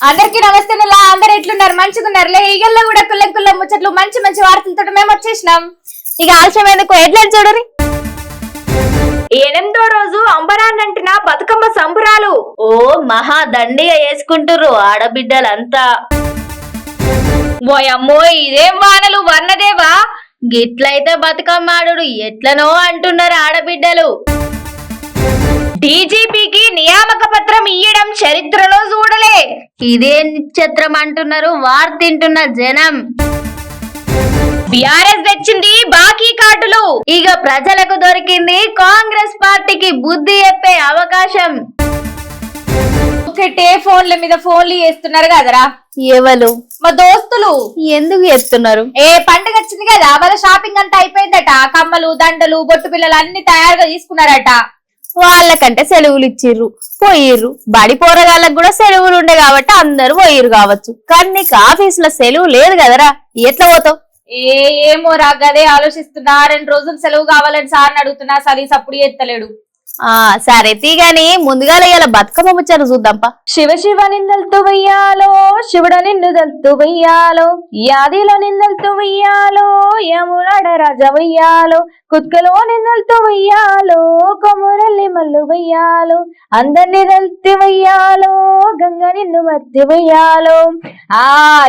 అందరికి నమస్తే నల్లా అందరు ఎట్లున్నారు? మంచిగున్నారు? లే ఈగల్లో కూడా కుల్ల కుల్ల ముచ్చట్లు మంచి మంచి వార్తలతో మేము వచ్చేసినాం. ఇక ఆలస్యం ఎందుకు? ఎడ్లెట్ చూడరి ఎనిమిదో రోజు అంబరాన్నంటున్న బతుకమ్మ సంబురాలు. ఓ మహా దండిగా వేసుకుంటురు ఆడబిడ్డలంతా. ఓయమ్మో ఇదేం వానలు? వర్ణదేవా? గిట్లయితే బతుకమ్మాడు ఎట్లనో అంటున్నారు ఆడబిడ్డలు. డీజీపీకి నియామక పత్రం ఇయ్యడం చరిత్రలో చూడలే ఇదే నిక్షత్రం అంటున్నారు వార్తింటున్న జనం. బీఆర్ఎస్ తెచ్చింది బాకీ కార్డులు. ఇక ప్రజలకు దొరికింది కాంగ్రెస్ పార్టీకి బుద్ధి చెప్పే అవకాశం. ఒకటే ఫోన్ల మీద ఫోన్లు చేస్తున్నారు కదరా. ఎవరు మా దోస్తులు. ఎందుకు చేస్తున్నారు ఏ పండుగ వచ్చింది కదా వాళ్ళ షాపింగ్ అంతా అయిపోయిందట. కమ్మలు దండలు బొట్టు పిల్లలు అన్ని తయారుగా తీసుకున్నారట. వాళ్ళకంటే సెలవులు ఇచ్చిర్రు. పోయిర్రు. బడి పోరగాళ్ళకు కూడా సెలవులు ఉండే కాబట్టి అందరూ పోయిర్రు కావచ్చు. కానీ నీకు ఆఫీసులో సెలవు లేదు కదరా? ఎట్లా పోతావు? ఏ ఏమో రాగదే ఆలోచిస్తున్నా. రెండు రోజులు సెలవు కావాలని సార్ అడుగుతున్నా. సరే సప్పుడు ఎత్తలేడు. ఆ సరే తీగాని ముందుగా ఇవాళ బతుకమ్మ ముచ్చారు చూద్దాంపా. శివ శివ నిందలతో వెయ్యాలో శివుడు నిన్ను వెయ్యాలో యాదిలో నిందలతో వెయ్యాలో యమునాడ రాజ వెయ్యాలో కుత్కలో నిందలతో వెయ్యాలో కొమురెల్లి మల్లు వెయ్యాలో అందరిని దల్తి వెయ్యాలో గంగ నిన్ను మర్తి వెయ్యాలో. ఆ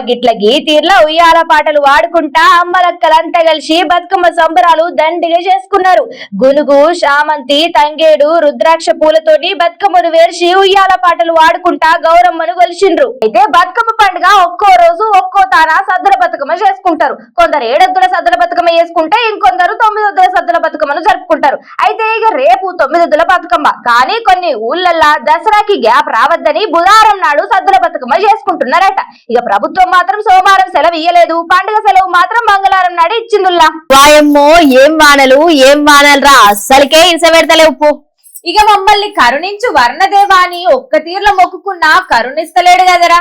గిట్ల గీతీర్ల ఉయ్యాల పాటలు వాడుకుంటా అమ్మలక్కలంతా కలిసి బతుకమ్మ సంబరాలు దండిగా చేసుకున్నారు. గునుగు శామంతి తంగేడు రుద్రాక్ష పూలతోటి బతుకమ్మను వేర్చి ఉయ్యాల పాటలు వాడుకుంటా గౌరమ్మను కొలిచిండ్రు అయితే బతుకమ్మ పండుగ ఒక్కో రోజు ఒక్కో తాన సద్దల బతుకమ్మ చేసుకుంటారు. కొందరు ఏడద్దుల సద్దల బతుకమ్మ చేసుకుంటే ఇంకొందరు తొమ్మిదొద్దుల సద్దల బతుకమ్మను జరుపుకుంటారు. అయితే ఇక రేపు తొమ్మిదొద్దుల బతుకమ్మ. కానీ కొన్ని ఊళ్ళల్లా దసరాకి గ్యాప్ రావద్దని బుధవారం నాడు సద్దల బతుకమ్మ చేసుకుంటున్నారట. ఇక ప్రభుత్వం మాత్రం సోమవారం సెలవు ఇయ్యలేదు. పండుగ సెలవు మాత్రం మంగళవారం నాడు ఇచ్చిందుల్లా. వాయమ్మో ఏం వానలు ఏం వానలు రా. అస్సలకే ఇసబెడతలేవు పో ఇక మమ్మల్ని కరుణించు వర్ణదేవా అని ఒక్క తీర్లో మొక్కుకున్నా కరుణిస్తలేడు కదరా.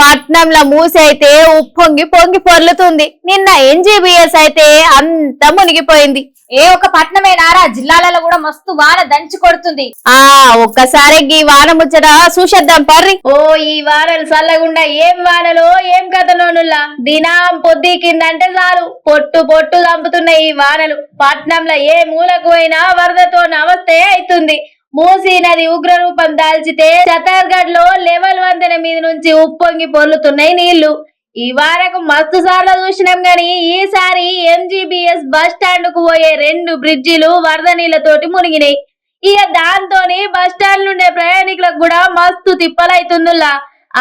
పట్నంలో మూసైతే ఉప్పొంగి పొంగి పొర్లుతుంది. నిన్న ఎన్జీబీఎస్ అయితే అంత మునిగిపోయింది. ఏ ఒక పట్నమేనారా జిల్లాలలో కూడా మస్తు వాన దంచి కొడుతుంది. ఆ ఒక్కసారి ఈ వాన ముచ్చట చూసేద్దాం పర్రి. ఓ ఈ వానలు చల్లగుండా ఏం వానలో ఏం కథలోనుల్లా? దినం పొద్దు కిందంటే చాలు. పొట్టు పొట్టు చంపుతున్నాయి ఈ వానలు. పట్నంలో ఏ మూలకు పోయినా వరదతో అవస్థే అవుతుంది మూసీ నది ఉగ్ర రూపం దాల్చితే ఛత్తీస్గఢ్లో లెవెల్ వంతెన మీద నుంచి ఉప్పొంగి పొర్లుతున్నాయి నీళ్ళు. ఈ వారకు మస్తు సార్లు చూసినాం గాని ఈసారి ఎంజీబీఎస్ బస్ స్టాండ్కు పోయే రెండు బ్రిడ్జిలు వరద నీళ్ళతోటి మునిగినాయి. ఇక దాంతోని బస్ స్టాండ్ నుండే ప్రయాణికులకు కూడా మస్తు తిప్పలైతుందిలా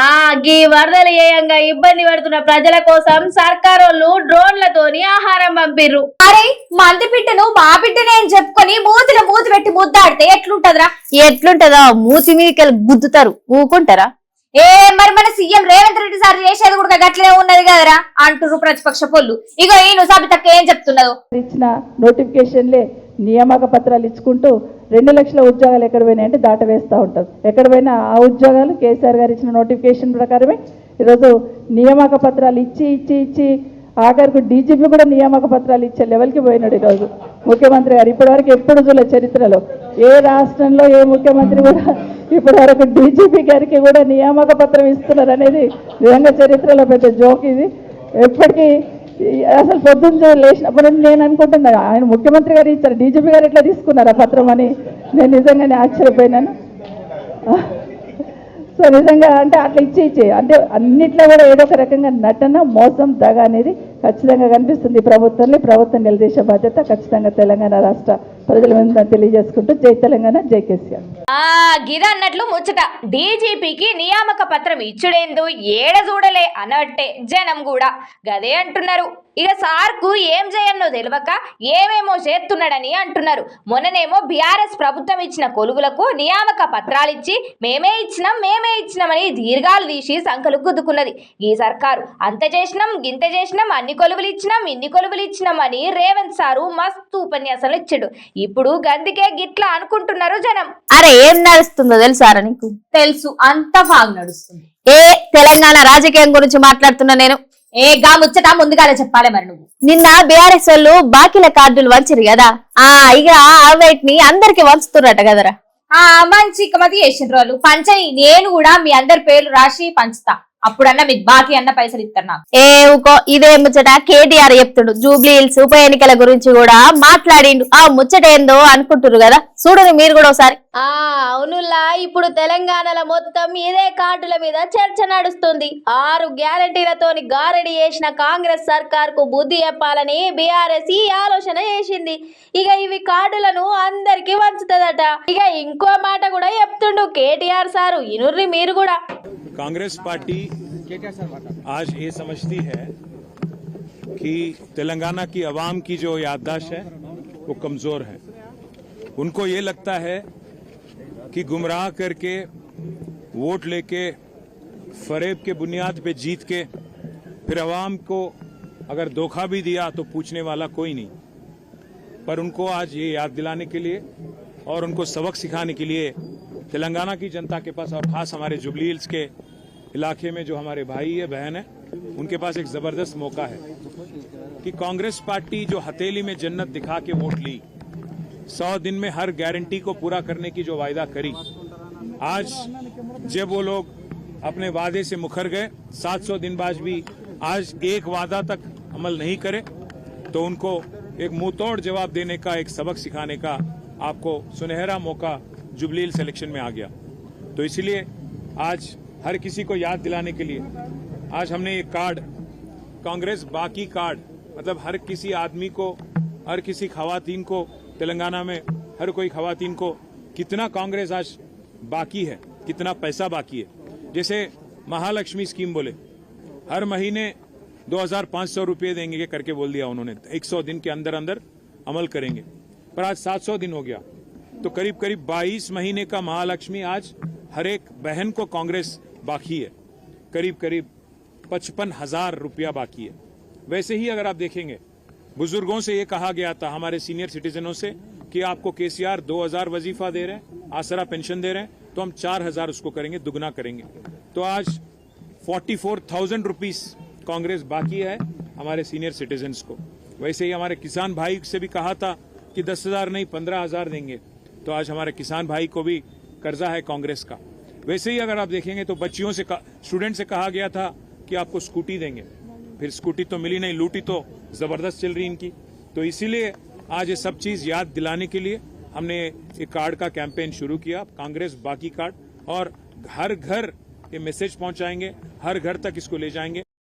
ఆ గీ వరదలు ఏయంగా ఇబ్బంది పడుతున్న ప్రజల కోసం సర్కారోళ్ళు డ్రోన్లతోని ఆహారం పంపిర్రు. అరే మంది బిడ్డను మా బిడ్డనే అని చెప్పుకొని మూతిలో మూతి పెట్టి ముద్దాడితే ఎట్లుంటదిరా? ఎట్లుంటదో మూతి మీదకి గుద్దుతారు. ఊకుంటారా? ఏ మరి మన సీఎం రేవంత్ రెడ్డి సార్ చేసేది కూడా గట్లనే ఉన్నది కదరా? అంటురు ప్రతిపక్ష పొల్లు. ఇగో ఈయన సబితక్క ఏం చెప్తున్నారు ఇచ్చిన నోటిఫికేషన్లే నియామక పత్రాలు ఇచ్చుకుంటూ రెండు లక్షల ఉద్యోగాలు ఎక్కడ పోయినాయంటే దాట దాటవేస్తూ ఉంటారు. ఎక్కడ పోయినా ఆ ఉద్యోగాలు కేసీఆర్ గారు ఇచ్చిన నోటిఫికేషన్ ప్రకారమే ఈరోజు నియామక పత్రాలు ఇచ్చి ఇచ్చి ఇచ్చి ఆఖరికి డీజీపీ కూడా నియామక పత్రాలు ఇచ్చే లెవెల్కి పోయినాడు ఈరోజు. ముఖ్యమంత్రి గారు ఇప్పటివరకు ఎప్పుడు చూడలే చరిత్రలో. ఏ రాష్ట్రంలో ఏ ముఖ్యమంత్రి కూడా ఇప్పటివరకు డీజీపీ గారికి కూడా నియామక పత్రం ఇస్తున్నారు అనేది నిజంగా చరిత్రలో పెద్ద జోక్ ఇది. ఎప్పటికీ అసలు పొద్దున్న లేచినప్పుడు నేను అనుకుంటున్నా ఆయన ముఖ్యమంత్రి గారు ఇచ్చారు డీజీపీ గారు ఎట్లా తీసుకున్నారు ఆ పత్రం అని నేను నిజంగానే ఆశ్చర్యపోయినాను. సో నిజంగా అంటే అట్లా ఇచ్చి ఇచ్చి అంటే అన్నిట్లో కూడా ఏదో ఒక రకంగా నటన మోసం దగ అనేది ఖచ్చితంగా కనిపిస్తుంది. ప్రభుత్వం ప్రభుత్వంలో ప్రభుత్వం నిలదీసే బాధ్యత ఖచ్చితంగా తెలంగాణ రాష్ట్ర ప్రజల మీద తెలియజేసుకుంటూ జై తెలంగాణ జై కేసీఆర్. ఆ అన్నట్లు ముచ్చట. డీజీపీకి నియామక పత్రం ఇచ్చుడేందు ఏడ చూడలే అన్నట్టే జనం కూడా గదే అంటున్నారు. ఇక సార్కు ఏం చేయన్నో తెలియక ఏమేమో చేస్తున్నాడని అంటున్నారు. మొన్ననేమో బీఆర్ఎస్ ప్రభుత్వం ఇచ్చిన కొలుగులకు నియామక పత్రాలు ఇచ్చి మేమే ఇచ్చినాం మేమే ఇచ్చినామని దీర్ఘాలు తీసి సంఖలు గుద్దుకున్నది. ఈ సర్కారు అంత చేసినాం గింత చేసినాం అన్ని కొలువులు ఇచ్చినాం ఇన్ని కొలువులు ఇచ్చినాం అని రేవంత్ సారు మస్తు ఉపన్యాసాలు ఇచ్చాడు. ఇప్పుడు గందికే గిట్లా అనుకుంటున్నారు జనం. అరే ఏం నడుస్తుందో తెలుసారా నీకు? తెలుసు అంత బాగా నడుస్తుంది. ఏ తెలంగాణ రాజకీయం గురించి మాట్లాడుతున్నా నేను? ఏ గా ముచ్చట ముందుగానే చెప్పాలి మరి నువ్వు. నిన్న బీఆర్ఎస్ వాళ్ళు బాకీల కార్డులు వంచిరు కదా? ఆ ఇక ఆ weight ని అందరికి వంచుతున్నట్ట కదరా? ఆ మంచి కమతి చేసిండ్రు వాళ్ళు. పంచని నేను కూడా మీ అందరి పేర్లు రాసి పంచుతా. అప్పుడన్నా మీకు బాకీ అన్న పైసలు ఇస్తారు నాకు. ఏ ఊకో ఇదే ముచ్చట. కేటీఆర్ చెప్తుండు జూబ్లీల్స్ ఉప ఎన్నికల గురించి కూడా మాట్లాడిండు. ఆ ముచ్చట ఏందో అనుకుంటురు కదా. చూడండి మీరు కూడా ఒకసారి. ఆ అవునులా ఇప్పుడు తెలంగాణలో మొత్తం ఇదే కార్డుల మీద చర్చ నడుస్తుంది. ఆరు గ్యారంటీలతో గారడీ చేసిన కాంగ్రెస్ సర్కార్కు బుద్ధి చెప్పాలని బీఆర్ఎస్ ఈ ఆలోచన చేసింది. ఇక ఇవి కార్డులను అందరికి వంచుతుందట. ఇక ఇంకో మాట కూడా చెప్తుండు కేటీఆర్ సారు. ఇనుర్రి మీరు కూడా. కాంగ్రెస్ పార్టీ आज ये समझती है कि तेलंगाना की आवाम की जो याददाश्त है, वो कमज़ोर है। उनको ये लगता है कि गुमराह करके, वोट लेके, फरेब के बुनियाद पे जीत के, फिर आवाम को अगर धोखा भी दिया तो पूछने वाला कोई नहीं। पर उनको आज ये याद दिलाने के लिए और उनको सबक सिखाने के लिए तेलंगाना की जनता के पास और खास हमारे जुबली हिल्स के इलाके में जो हमारे भाई है, बहन है, उनके पास एक ज़बरदस्त मौका है कि कांग्रेस पार्टी जो हथेली में जन्नत दिखा के वोट ली, सौ दिन में हर गारंटी को पूरा करने की जो वायदा करी, आज जब वो लोग अपने वादे से मुखर गए 700 दिन बाद भी आज एक वादा तक अमल नहीं करे तो उनको एक मुंहतोड़ जवाब देने का, एक सबक सिखाने का आपको सुनहरा मौका जुबलील सिलेक्शन में आ गया। तो इसलिए आज हर किसी को याद दिलाने के लिए। आज हमने ये कार्ड, कांग्रेस बाकी कार्ड मतलब हर किसी आदमी को, हर किसी खातन को, तेलंगाना में हर कोई खातन को, कितना कांग्रेस आज बाकी है, कितना पैसा बाकी है। जैसे महालक्ष्मी स्कीम बोले, हर महीने 2500 रुपए देंगे करके बोल दिया उन्होंने 100 दिन के अंदर अंदर अमल करेंगे। पर आज 700 दिन हो गया तो करीब करीब 22 महीने का महालक्ष्मी आज हर एक बहन को कांग्रेस बाकी है। करीब करीब पचपन हज़ार रुपया बाकी है। वैसे ही अगर आप देखेंगे बुज़ुर्गों से ये कहा गया था हमारे सीनियर सिटीजनों से कि आपको केसीआर 2000 वजीफा दे रहे हैं आसरा पेंशन दे रहे हैं तो हम 4000 उसको करेंगे दुगना करेंगे। तो आज 44,000 रुपीस कांग्रेस बाकी है हमारे सीनियर सिटीजन्स को। वैसे ही हमारे किसान भाई से भी कहा था कि दस हज़ार नहीं पंद्रह हज़ार देंगे। तो आज हमारे किसान भाई को भी कर्जा है कांग्रेस का। वैसे ही अगर आप देखेंगे तो बच्चियों से स्टूडेंट से कहा गया था कि आपको स्कूटी देंगे। फिर स्कूटी तो मिली नहीं, लूटी तो ज़बरदस्त चल रही इनकी। तो इसीलिए आज ये सब चीज़ याद दिलाने के लिए हमने एक कार्ड का कैंपेन शुरू किया, कांग्रेस बाकी कार्ड और हर घर ये मैसेज पहुंचाएँगे, हर घर तक इसको ले जाएँगे।